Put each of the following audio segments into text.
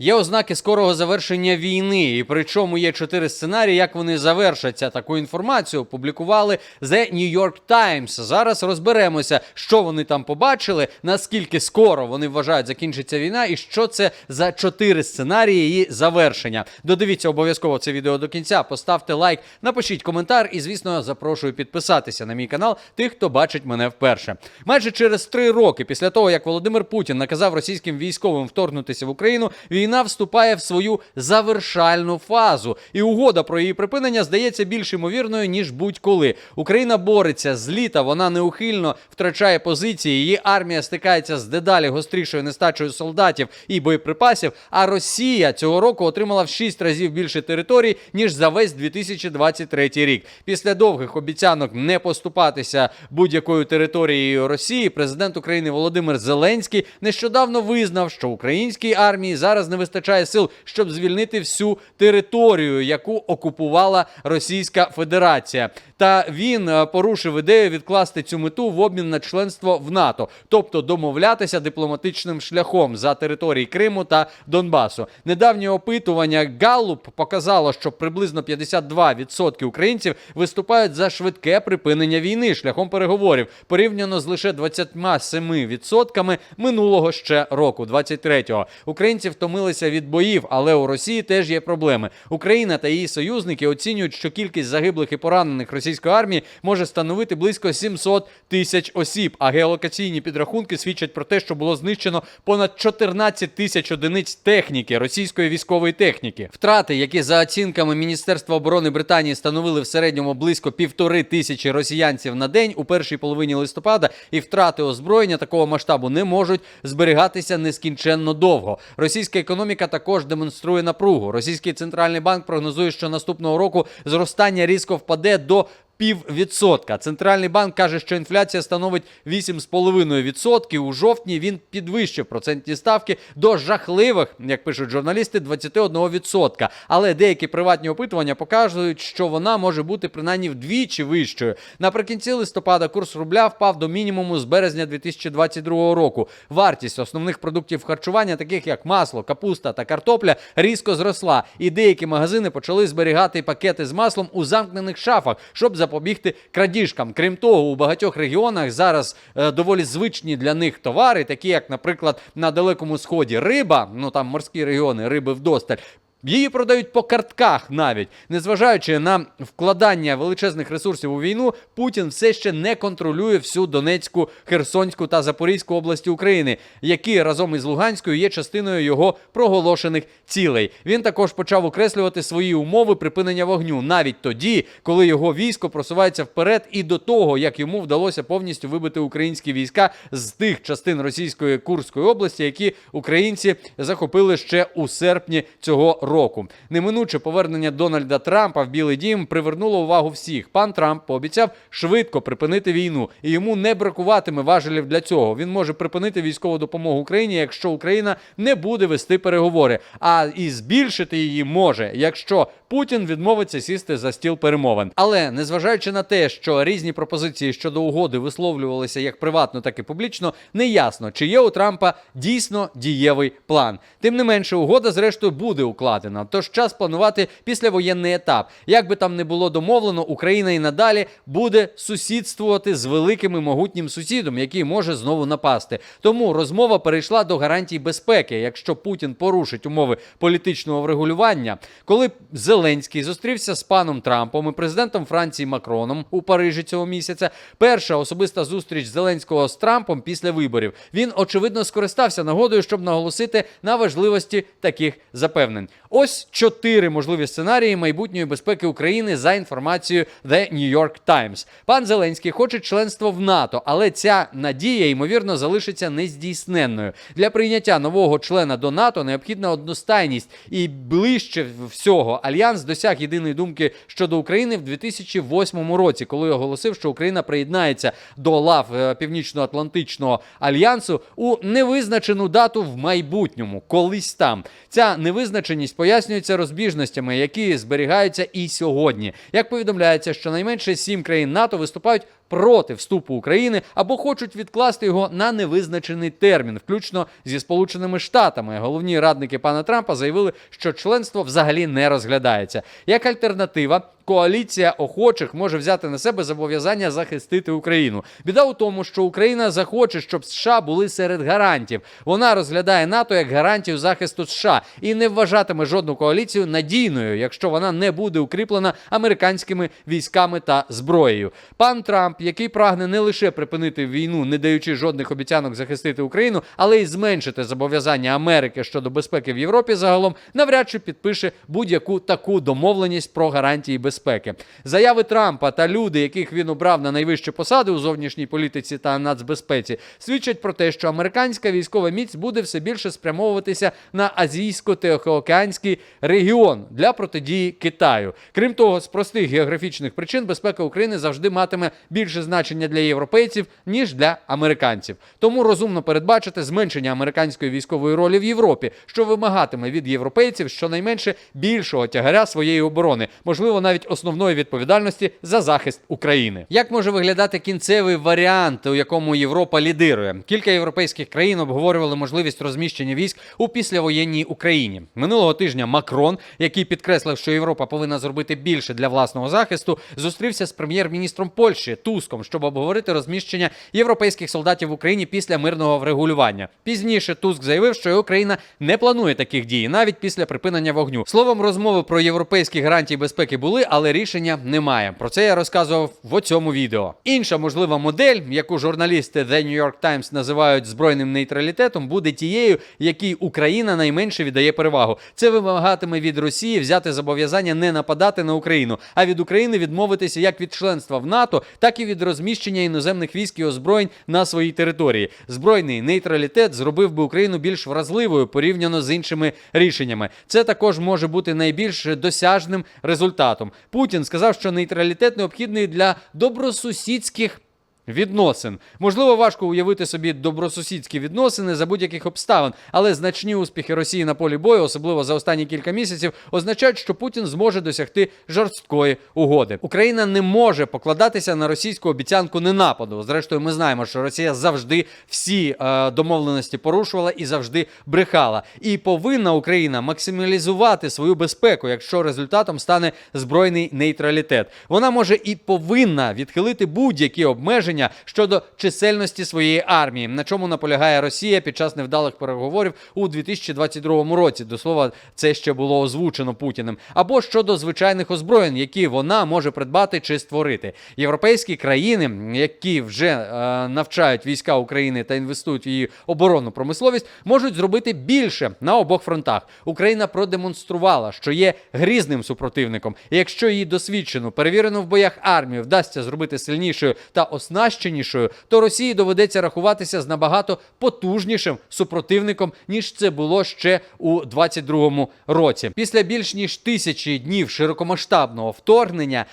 Є ознаки скорого завершення війни, і причому є чотири сценарії, як вони завершаться. Таку інформацію опублікували The New York Times. Зараз розберемося, що вони там побачили, наскільки скоро вони вважають закінчиться війна, і що це за чотири сценарії її завершення. Додивіться обов'язково це відео до кінця. Поставте лайк, напишіть коментар, і звісно, запрошую підписатися на мій канал тих, хто бачить мене вперше. Майже через три роки після того, як Володимир Путін наказав російським військовим вторгнутися в Україну, війна вступає в свою завершальну фазу, і угода про її припинення здається більш ймовірною ніж будь-коли. Україна бореться з літа, вона неухильно втрачає позиції. Її армія стикається з дедалі гострішою нестачею солдатів і боєприпасів. А Росія цього року отримала в 6 разів більше територій ніж за весь 2023 рік. Після довгих обіцянок не поступатися будь-якою територією Росії. Президент України Володимир Зеленський нещодавно визнав, що українській армії зараз не вистачає сил, щоб звільнити всю територію, яку окупувала Російська Федерація. Та він е, порушив ідею відкласти цю мету в обмін на членство в НАТО, тобто домовлятися дипломатичним шляхом за території Криму та Донбасу. Недавнє опитування Галлуп показало, що приблизно 52% українців виступають за швидке припинення війни шляхом переговорів, порівняно з лише 27% минулого ще року, 23-го. Українці втомилися від боїв, але у Росії теж є проблеми. Україна та її союзники оцінюють, що кількість загиблих і поранених російської армії може становити близько 700 тисяч осіб. А геолокаційні підрахунки свідчать про те, що було знищено понад 14 тисяч одиниць техніки, російської військової техніки. Втрати, які за оцінками Міністерства оборони Британії становили в середньому близько півтори тисячі росіянців на день у першій половині листопада, і втрати озброєння такого масштабу не можуть зберігатися нескінченно довго. Російська економіка також демонструє напругу. Російський центральний банк прогнозує, що наступного року зростання різко впаде до піввідсотка. Центральний банк каже, що інфляція становить 8,5%. У жовтні він підвищив процентні ставки до жахливих, як пишуть журналісти, 21%. Але деякі приватні опитування показують, що вона може бути принаймні вдвічі вищою. Наприкінці листопада курс рубля впав до мінімуму з березня 2022 року. Вартість основних продуктів харчування, таких як масло, капуста та картопля, різко зросла, і деякі магазини почали зберігати пакети з маслом у замкнених шафах, щоб запобігти крадіжкам. Крім того, у багатьох регіонах зараз е, доволі звичні для них товари, такі як, наприклад, на далекому сході риба, ну там морські регіони, риби вдосталь. Її продають по картках навіть, незважаючи на вкладання величезних ресурсів у війну, Путін все ще не контролює всю Донецьку, Херсонську та Запорізьку області України, які разом із Луганською є частиною його проголошених цілей. Він також почав окреслювати свої умови припинення вогню навіть тоді, коли його військо просувається вперед, і до того як йому вдалося повністю вибити українські війська з тих частин російської Курської області, які українці захопили ще у серпні цього року. Неминуче повернення Дональда Трампа в Білий Дім привернуло увагу всіх. Пан Трамп пообіцяв швидко припинити війну, і йому не бракуватиме важелів для цього. Він може припинити військову допомогу Україні, якщо Україна не буде вести переговори. А і збільшити її може, якщо Путін відмовиться сісти за стіл перемовин. Але незважаючи на те, що різні пропозиції щодо угоди висловлювалися як приватно, так і публічно, неясно, чи є у Трампа дійсно дієвий план. Тим не менше, угода зрештою буде укладена. Тож час планувати післявоєнний етап. Як би там не було домовлено, Україна і надалі буде сусідствувати з великим і могутнім сусідом, який може знову напасти. Тому розмова перейшла до гарантій безпеки, якщо Путін порушить умови політичного врегулювання. Коли Зеленський зустрівся з паном Трампом і президентом Франції Макроном у Парижі цього місяця, перша особиста зустріч Зеленського з Трампом після виборів. Він очевидно скористався нагодою, щоб наголосити на важливості таких запевнень. Ось чотири можливі сценарії майбутньої безпеки України за інформацією The New York Times. Пан Зеленський хоче членство в НАТО, але ця надія ймовірно залишиться нездійсненною. Для прийняття нового члена до НАТО необхідна одностайність і ближче всього альянс досяг єдиної думки щодо України в 2008 році, коли оголосив, що Україна приєднається до лав е, Північно-Атлантичного альянсу у невизначену дату в майбутньому, колись там. Ця невизначеність пояснюється розбіжностями, які зберігаються і сьогодні. Як повідомляється, що найменше сім країн НАТО виступають проти вступу України або хочуть відкласти його на невизначений термін, включно зі Сполученими Штатами. Головні радники пана Трампа заявили, що членство взагалі не розглядається. Як альтернатива, коаліція охочих може взяти на себе зобов'язання захистити Україну. Біда у тому, що Україна захоче, щоб США були серед гарантів. Вона розглядає НАТО як гарантію захисту США і не вважатиме жодну коаліцію надійною, якщо вона не буде укріплена американськими військами та зброєю. Пан Трамп, який прагне не лише припинити війну, не даючи жодних обіцянок захистити Україну, але й зменшити зобов'язання Америки щодо безпеки в Європі, загалом навряд чи підпише будь-яку таку домовленість про гарантії безпеки. Заяви Трампа та люди, яких він обрав на найвищі посади у зовнішній політиці та нацбезпеці, свідчать про те, що американська військова міць буде все більше спрямовуватися на азійсько-тихоокеанський регіон для протидії Китаю. Крім того, з простих географічних причин безпека України завжди матиме більше значення для європейців ніж для американців. Тому розумно передбачити зменшення американської військової ролі в Європі, що вимагатиме від європейців щонайменше більшого тягаря своєї оборони, можливо, навіть основної відповідальності за захист України. Як може виглядати кінцевий варіант, у якому Європа лідирує? Кілька європейських країн обговорювали можливість розміщення військ у післявоєнній Україні. Минулого тижня Макрон, який підкреслив, що Європа повинна зробити більше для власного захисту, зустрівся з прем'єр-міністром Польщі Туском, щоб обговорити розміщення європейських солдатів в Україні після мирного врегулювання. Пізніше Туск заявив, що його країна не планує таких дій навіть після припинення вогню. Словом, розмови про європейські гарантії безпеки були, але рішення немає. Про це я розказував в цьому відео. Інша можлива модель, яку журналісти The New York Times називають збройним нейтралітетом, буде тією, якій Україна найменше віддає перевагу. Це вимагатиме від Росії взяти зобов'язання не нападати на Україну, а від України відмовитися як від членства в НАТО, так і від розміщення іноземних військ і озброєнь на своїй території. Збройний нейтралітет зробив би Україну більш вразливою порівняно з іншими рішеннями. Це також може бути найбільш досяжним результатом. Путін сказав, що нейтралітет необхідний для добросусідських. Відносин можливо важко уявити собі добросусідські відносини за будь-яких обставин, але значні успіхи Росії на полі бою, особливо за останні кілька місяців, означають, що Путін зможе досягти жорсткої угоди. Україна не може покладатися на російську обіцянку ненападу. Зрештою, ми знаємо, що Росія завжди всі е, домовленості порушувала і завжди брехала. І повинна Україна максималізувати свою безпеку, якщо результатом стане збройний нейтралітет. Вона може і повинна відхилити будь-які обмеження щодо чисельності своєї армії, на чому наполягає Росія під час невдалих переговорів у 2022 році. До слова, це ще було озвучено Путіним, або щодо звичайних озброєнь, які вона може придбати чи створити. Європейські країни, які вже е, навчають війська України та інвестують в її оборонну промисловість, можуть зробити більше на обох фронтах. Україна продемонструвала, що є грізним супротивником. І якщо її досвідчену, перевірену в боях армію вдасться зробити сильнішою та оснащенішою, то Росії доведеться рахуватися з набагато потужнішим супротивником, ніж це було ще у 22-му році. Після більш ніж тисячі днів широкомасштабного вторгнення,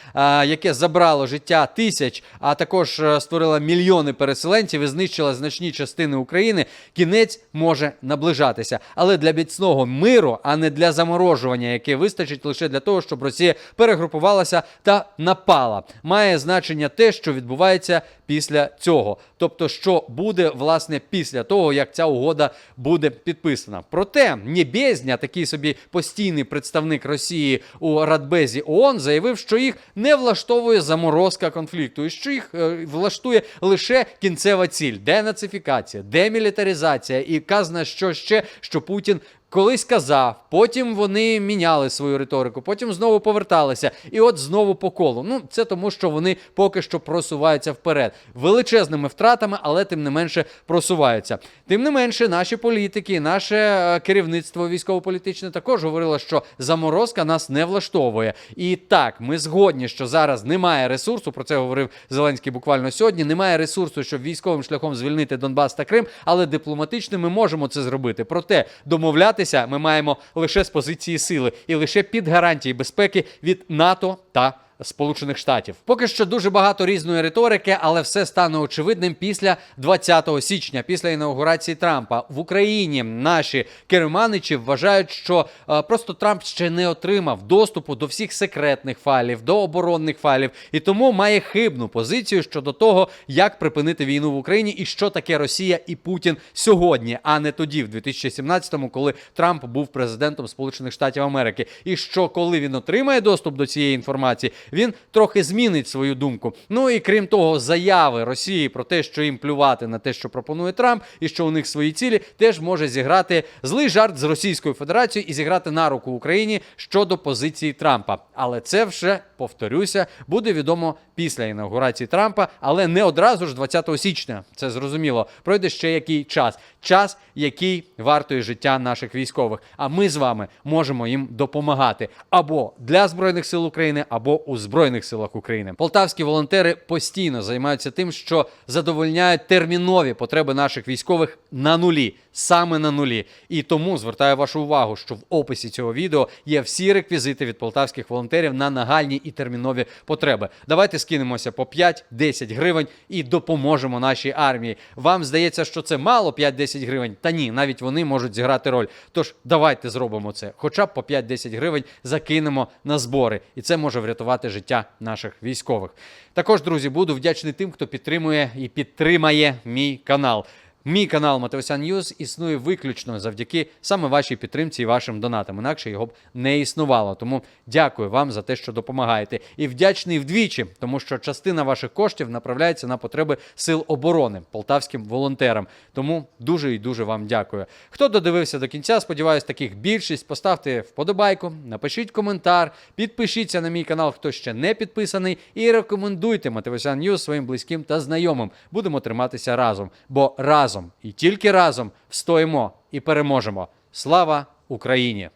яке забрало життя тисяч, а також е, створило мільйони переселенців і знищило значні частини України, кінець може наближатися. Але для міцного миру, а не для заморожування, яке вистачить лише для того, щоб Росія перегрупувалася та напала. Має значення те, що відбувається після цього. Тобто, що буде власне після того, як ця угода буде підписана. Проте Нєбєзня, такий собі постійний представник Росії у Радбезі ООН, заявив, що їх не влаштовує заморозка конфлікту, і що їх е, влаштує лише кінцева ціль: денацифікація, демілітаризація і казна, що ще що Путін. Колись казав, потім вони міняли свою риторику, потім знову поверталися, і от знову по колу. Ну це тому, що вони поки що просуваються вперед величезними втратами, але тим не менше просуваються. Тим не менше, наші політики, наше е, керівництво військово-політичне також говорило, що заморозка нас не влаштовує. І так, ми згодні, що зараз немає ресурсу. Про це говорив Зеленський буквально сьогодні. Немає ресурсу, щоб військовим шляхом звільнити Донбас та Крим, але дипломатично ми можемо це зробити. Проте домовлятися ми маємо лише з позиції сили і лише під гарантії безпеки від НАТО та Сполучених Штатів. Поки що дуже багато різної риторики, але все стане очевидним після 20 січня, після інаугурації Трампа в Україні. Наші керманичі вважають, що е, просто Трамп ще не отримав доступу до всіх секретних файлів, до оборонних файлів, і тому має хибну позицію щодо того, як припинити війну в Україні і що таке Росія і Путін сьогодні, а не тоді, в 2017-му, коли Трамп був президентом Сполучених Штатів Америки. І що коли він отримає доступ до цієї інформації, він трохи змінить свою думку. Ну і крім того, заяви Росії про те, що їм плювати на те, що пропонує Трамп, і що у них свої цілі, теж може зіграти злий жарт з Російською Федерацією і зіграти на руку Україні щодо позиції Трампа. Але це вже повторюся, буде відомо після інаугурації Трампа, але не одразу ж 20 січня. Це зрозуміло. Пройде ще який час. Час, який вартує життя наших військових. А ми з вами можемо їм допомагати або для збройних сил України, або у збройних силах України. Полтавські волонтери постійно займаються тим, що задовольняють термінові потреби наших військових на нулі, саме на нулі. І тому звертаю вашу увагу, що в описі цього відео є всі реквізити від полтавських волонтерів на нагальні і термінові потреби. Давайте скинемося по 5-10 гривень і допоможемо нашій армії. Вам здається, що це мало 5-10 гривень? Та ні, навіть вони можуть зіграти роль. Тож давайте зробимо це. Хоча б по 5-10 гривень закинемо на збори, і це може врятувати життя наших військових. Також, друзі, буду вдячний тим, хто підтримує і підтримає мій канал. Мій канал Матеосян Ньюз існує виключно завдяки саме вашій підтримці і вашим донатам. Інакше його б не існувало. Тому дякую вам за те, що допомагаєте. І вдячний вдвічі, тому що частина ваших коштів направляється на потреби сил оборони полтавським волонтерам. Тому дуже і дуже вам дякую. Хто додивився до кінця, сподіваюсь, таких більшість. Поставте вподобайку, напишіть коментар, підпишіться на мій канал, хто ще не підписаний, і рекомендуйте Матеосян Ньюз своїм близьким та знайомим. Будемо триматися разом, бо разом і тільки разом встоїмо і переможемо. Слава Україні!